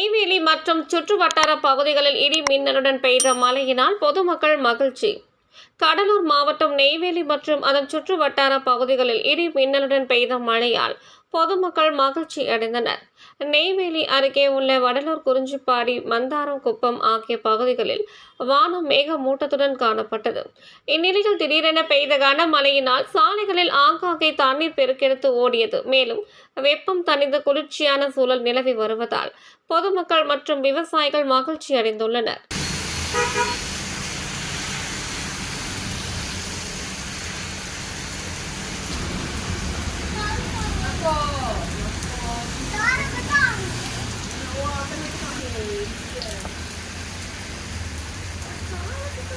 நெய்வேலி மற்றும் சுற்றுவட்டார பகுதிகளில் இடி மின்னலுடன் பெய்த மழையினால் பொதுமக்கள் மகிழ்ச்சி. கடலூர் மாவட்டம் நெய்வேலி மற்றும் அதன் சுற்று வட்டார பகுதிகளில் இடி மின்னலுடன் பெய்த மழையால் பொதுமக்கள் மகிழ்ச்சி அடைந்தனர். நெய்வேலி அருகே உள்ள வடலூர் குறிஞ்சிப்பாடி மந்தாரம் குப்பம் ஆகிய பகுதிகளில் வானம் மேகமூட்டத்துடன் காணப்பட்டது. இந்நிலையில் திடீரென பெய்த கனமழையினால் சாலைகளில் ஆங்காங்கே தண்ணீர் பெருக்கெடுத்து ஓடியது. மேலும் வெப்பம் தணிந்து குளிர்ச்சியான சூழல் நிலவி வருவதால் பொதுமக்கள் மற்றும் விவசாயிகள் மகிழ்ச்சி அடைந்துள்ளனர்.